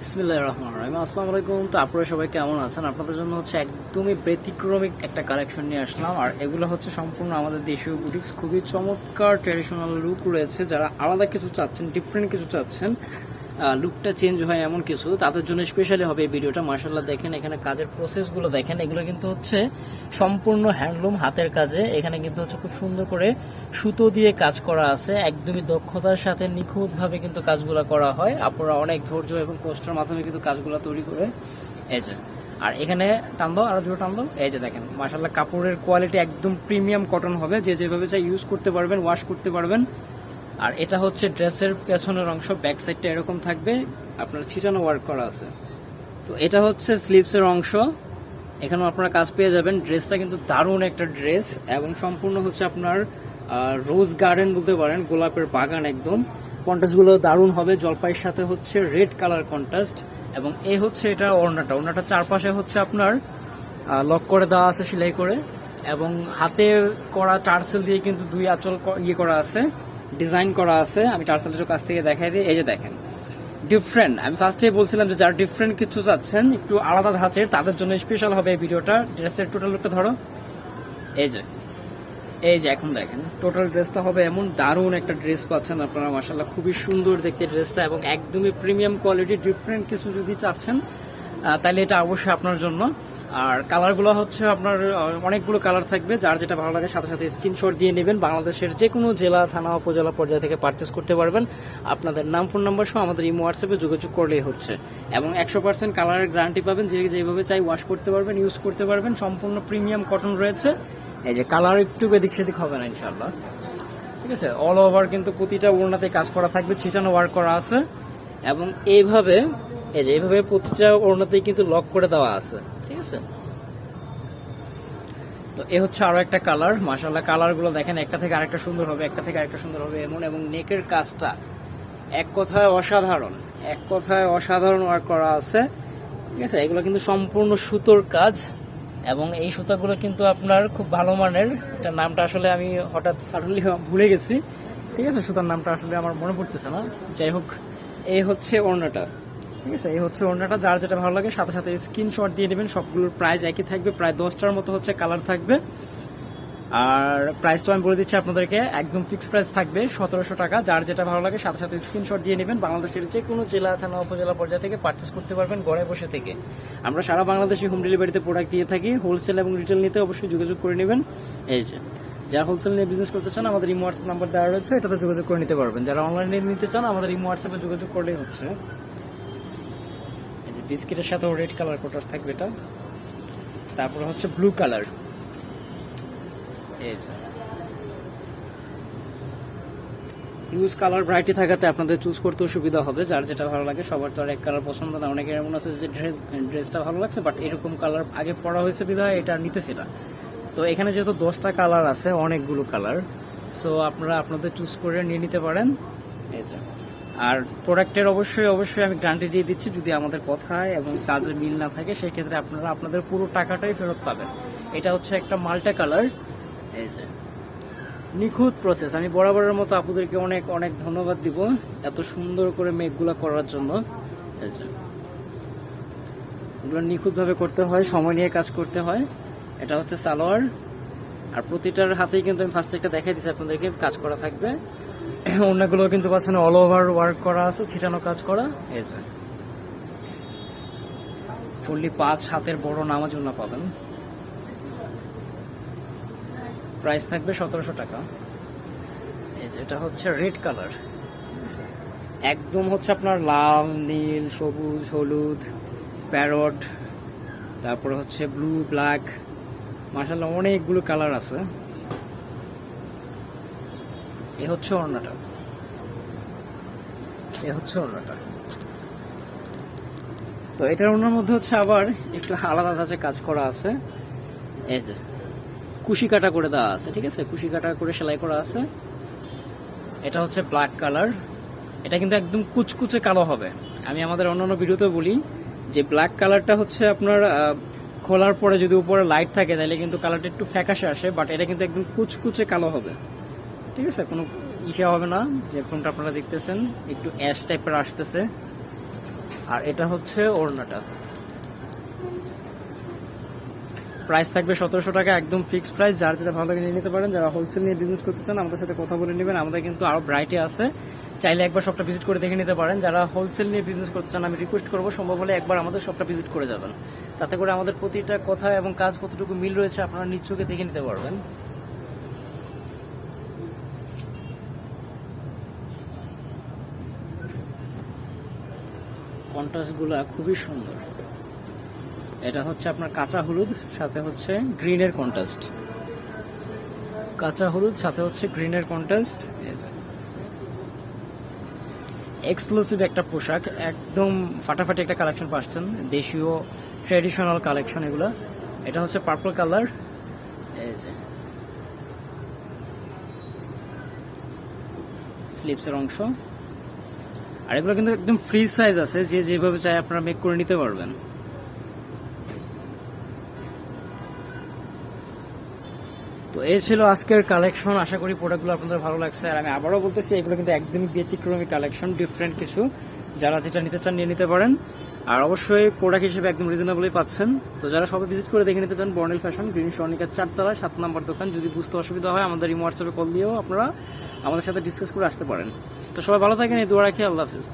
বিসমিল্লাহির রহমান রহিম। আসসালামু আলাইকুম। তো আপনারা সবাই কেমন আছেন? আপনাদের জন্য হচ্ছে একদমই ব্যতিক্রমিক একটা কালেকশন নিয়ে আসলাম। আর এগুলো হচ্ছে সম্পূর্ণ আমাদের দেশীয় বুটিক্স খুবই চমৎকার ট্রেডিশনাল লুক রয়েছে। যারা আলাদা কিছু চাচ্ছেন ডিফারেন্ট কিছু চাচ্ছেন লুকটা চেঞ্জ হয় এমন কিছু, তাদের জন্য স্পেশালি হবে এই ভিডিওটা মার্শাল্লাহ দেখেন, এখানে কাজের প্রসেসগুলো দেখেন, এগুলো কিন্তু হচ্ছে সম্পূর্ণ হ্যান্ডলুম হাতের কাজে। এখানে কিন্তু হচ্ছে খুব সুন্দর করে সুতো দিয়ে কাজ করা আছে। একদমই দক্ষতার সাথে নিখুঁতভাবে কিন্তু কাজগুলো করা হয়। আপনারা অনেক ধৈর্য এবং কষ্টের মাধ্যমে কিন্তু কাজগুলো তৈরি করে এই যে, আর এখানে টানবো আরও জোরে টানবো এই যে দেখেন মার্শাল্লাহ কাপড়ের কোয়ালিটি একদম প্রিমিয়াম কটন হবে। যে যেভাবে চাই ইউজ করতে পারবেন ওয়াশ করতে পারবেন। আর এটা হচ্ছে ড্রেসের পেছনের অংশ, ব্যাক সাইডটা এরকম থাকবে। আপনার ছিটানো ওয়ার্ক করা আছে। তো এটা হচ্ছে স্লিভসের অংশ। এখানেও আপনারা কাজ পেয়ে যাবেন। ড্রেসটা কিন্তু দারুণ একটা ড্রেস এবং সম্পূর্ণ হচ্ছে আপনার রোজ গার্ডেন বলতে পারেন, গোলাপের বাগান একদম। কন্ট্রাস্টগুলো দারুণ হবে। জলপাইয়ের সাথে হচ্ছে রেড কালার কন্ট্রাস্ট এবং এ হচ্ছে এটা ওড়নাটা। ওড়নাটা চারপাশে হচ্ছে আপনার লক করে দেওয়া আছে সেলাই করে এবং হাতে করা টার্সেল দিয়ে কিন্তু দুই আঁচল ইয়ে করা আছে। ডিজাইন করা আছে, আমি টার্সেলের কাছ থেকে দেখাই দিই। এই যে দেখেন ডিফারেন্ট আমি ফার্স্টে বলছিলাম যে যারা ডিফারেন্ট কিছু চাচ্ছেন, একটু আলাদা ধাঁচের, তাদের জন্য স্পেশাল হবে এই ভিডিওটা। ড্রেসের টোটাল লুকটা ধরো। এই যে এই যে এখন দেখেন টোটাল ড্রেসটা হবে এমন দারুণ একটা ড্রেস পাচ্ছেন আপনারা মাসাল্লাহ খুবই সুন্দর দেখতে ড্রেসটা এবং একদমই প্রিমিয়াম কোয়ালিটি ডিফারেন্ট কিছু যদি চাচ্ছেন তাহলে এটা অবশ্যই আপনার জন্য। আর কালারগুলো হচ্ছে আপনার অনেকগুলো কালার থাকবে, যার যেটা ভালো লাগে সাথে সাথে স্ক্রিনশট দিয়ে নেবেন। বাংলাদেশের যে কোনো জেলা, থানা, উপজেলা পর্যায় থেকে পারচেস করতে পারবেন। আপনাদের নাম ফোন নাম্বার সহ আমাদের ইমো হোয়াটসঅ্যাপে যোগাযোগ করলেই হচ্ছে। এবং একশো পার্সেন্ট কালারের গ্যারান্টি পাবেন, যে যেভাবে চাই ওয়াশ করতে পারবেন ইউজ করতে পারবেন। সম্পূর্ণ প্রিমিয়াম কটন রয়েছে। এই যে কালার একটু এদিক সেদিক হবে না ইনশাল্লাহ ঠিক আছে? অল ওভার কিন্তু প্রতিটা ওড়নাতে কাজ করা থাকবে, ছিটানো ওয়ার্ক করা আছে। এবং এইভাবে, এই যে এইভাবে প্রতিটা ওড়নাতেই কিন্তু লক করে দেওয়া আছে। আছে। তো এ হচ্ছে আরও একটা কালার মাশাল্লাহ কালারগুলো দেখেন, একটা থেকে আরেকটা সুন্দর হবে, একটা থেকে আরেকটা সুন্দর হবে এমন। এবং নেকের কাজটা এক কথায় অসাধারণ, এক কথায় অসাধারণ ওয়ার্ক করা আছে। ঠিক আছে, এগুলো কিন্তু সম্পূর্ণ সুতোর কাজ এবং এই সুতাগুলো কিন্তু আপনার খুব ভালো মানের। এটা নামটা আসলে আমি হঠাৎ সাডেনলি ভুলে গেছি। ঠিক আছে, সুতার নামটা আসলে আমার মনে পড়তেছে না। যাই হোক এই হচ্ছে ওড়নাটা। ঠিক আছে? এই হচ্ছে ওড়নাটা, যার যেটা ভালো লাগে, সাথে সাথে স্ক্রিনশট দিয়ে নেবেন, সবগুলোর প্রাইস একই থাকবে, প্রায় দশটার মতো হচ্ছে কালার থাকবে। আর প্রাইসটা আমি বলে দিচ্ছি আপনাদেরকে, একদম ফিক্সড প্রাইস থাকবে, সতেরোশো টাকা, যার যেটা ভালো লাগে, সাথে সাথে স্ক্রিনশট দিয়ে নেবেন। বাংলাদেশের যে কোনো জেলা, থানা, উপজেলা পর্যায়ে থেকে পারচেস করতে পারবেন, ঘরে বসে থেকে। আমরা সারা বাংলাদেশে হোম ডেলিভারিতে প্রোডাক্ট দিয়ে থাকি। হোলসেল এবং রিটেল নিতে অবশ্যই যোগাযোগ করে নেবেন। এই যে, যারা হোলসেল নিয়ে বিজনেস করতে চান, আমাদের ইমো হোয়াটসঅ্যাপ নাম্বার দেওয়া রয়েছে, এটাতে যোগাযোগ করে নিতে পারবেন। যারা অনলাইনে নিতে চান, আমাদের ইমো হোয়াটসঅ্যাপে যোগাযোগ করলেই হচ্ছে। বিস্কিটের সাথেও রেড কালার কোটাস থাকবে এটা। তারপরে হচ্ছে ব্লু কালার। এই ইউজ কালার ভ্যারাইটি থাকাতে আপনাদের চুজ করতে সুবিধা হবে। যার যেটা ভালো লাগে, সবার তো আর এক কালার পছন্দ না। অনেকের এমন আছে যে ড্রেস ড্রেসটা ভালো লাগছে বাট এরকম কালার আগে পরা হয়েছে বিধায় এটা নিতেছি না। তো এখানে যেহেতু দশটা কালার আছে, অনেকগুলো কালার সো আপনারা আপনাদের চুজ করে নিয়ে নিতে পারেন। এই যে। আর প্রোডাক্টের অবশ্যই অবশ্যই আমি গ্যারান্টি দিয়ে দিচ্ছি, যদি আমাদের কথায় এবং কাজের মিল না থাকে, সেক্ষেত্রে আপনারা আপনাদের পুরো টাকাটাই ফেরত পাবেন। এটা হচ্ছে একটা মাল্টা কালার। এই যে, নিখুঁত প্রসেস আমি বরাবরের মতো আপুদেরকে অনেক অনেক ধন্যবাদ দিব এত সুন্দর করে মেঘগুলো করার জন্য। এই যে। এগুলো নিখুঁতভাবে করতে হয়, সময় নিয়ে কাজ করতে হয়। এটা হচ্ছে সালোয়ার। আর প্রতিটার হাতেই কিন্তু আমি ফার্স্ট একটা দেখাই দিচ্ছি আপনাদেরকে, কাজ করা থাকবে। অন্যগুলো কিন্তু পাচ্ছেন অল ওভার ওয়ার্ক করা আছে, ছিটানো কাজ করা। ফুললি পাঁচ হাতের বড় নামাজ উন্না পাবেন। প্রাইস থাকবে সতেরোশো টাকা। এটা হচ্ছে রেড কালার একদম হচ্ছে আপনার লাল, নীল, সবুজ, হলুদ প্যারট তারপরে হচ্ছে ব্লু ব্ল্যাক মার্শাল্লাহ অনেকগুলো কালার আছে। এ হচ্ছে ওড়নাটা। এ হচ্ছে ওড়নাটা তো এটার ওড়নার মধ্যে হচ্ছে আবার একটু আলাদা ধাঁচে কাজ করা আছে, এই যে কুশি কাটা করে দেওয়া আছে, ঠিক আছে? কুশি কাটা করে সেলাই করা আছে। এটা হচ্ছে ব্ল্যাক কালার এটা কিন্তু একদম কুচকুচে কালো হবে। আমি আমাদের অন্যান্য ভিডিওতে বলি যে ব্ল্যাক কালারটা হচ্ছে আপনার খোলার পরে যদি উপরে লাইট থাকে তাহলে কিন্তু কালারটা একটু ফ্যাকাশে আসে বাট এটা কিন্তু একদম কুচকুচে কালো হবে। ঠিক আছে? কোনো ইসে হবে না, যে কোনটা আপনারা দেখতেছেন, একটু অ্যাশ টাইপের আসতেছে। আর এটা হচ্ছে ওড়নাটা। প্রাইস থাকবে সতেরোশো টাকা, একদম ফিক্সড প্রাইস। যার যেটা ভালো লাগে নিয়ে নিতে পারেন, যারা হোলসেল নিয়ে বিজনেস করতে চান, আমাদের সাথে কথা বলে নেবেন। আমাদের কিন্তু আরও ব্রাইটে আছে। চাইলে একবার শপটা ভিজিট করে দেখে নিতে পারেন। যারা হোলসেল নিয়ে বিজনেস করতে চান, আমি রিকোয়েস্ট করব, সম্ভব হলে একবার আমাদের শপটা ভিজিট করে যাবেন। তাতে করে আমাদের প্রতিটা কথা এবং কাজ কতটুকু মিল রয়েছে, আপনারা চোখে দেখে নিতে পারবেন। কন্ট্রাস্টগুলো খুবই সুন্দর। এটা হচ্ছে আপনার কাঁচা হলুদ, সাথে হচ্ছে গ্রিনের কন্ট্রাস্ট। কাঁচা হলুদ, সাথে হচ্ছে গ্রিনের কন্ট্রাস্ট। এক্সক্লুসিভ একটা পোশাক, একদম ফাটাফাটি একটা কালেকশন পাচ্ছেন দেশীয় ট্রেডিশনাল কালেকশন এগুলো। এটা হচ্ছে পার্পল কালার স্লিপসের অংশ। আর এগুলো কিন্তু একদম ফ্রি সাইজ আছে, যে যেভাবে চাই আপনারা মেক করে নিতে পারবেন। তো এই ছিল আজকের কালেকশন আশা করি প্রোডাক্টগুলো আপনাদের ভালো লাগছে। আর আমি আবারও বলতেছি, এগুলো কিন্তু একদমই ব্যতিক্রমী কালেকশন ডিফারেন্ট কিছু। যারা যেটা নিতে চান নিয়ে নিতে পারেন। আর অবশ্যই প্রোডাক্ট হিসেবে একদম রিজনেবলই পাচ্ছেন। তো যারা সবাই ভিজিট করে দেখে নিতে চান বর্ণিল ফ্যাশন গ্রিন স্বর্ণিকার চারতলা সাত নম্বর দোকান, যদি বুঝতে অসুবিধা হয়, আমাদের এই হোয়াটসঅ্যাপে কল দিয়েও আপনারা আমাদের সাথে ডিসকাস করে আসতে পারেন। তো সবাই ভালো থাকেন, এই দোয়া রাখি, আল্লাহ হাফিজ।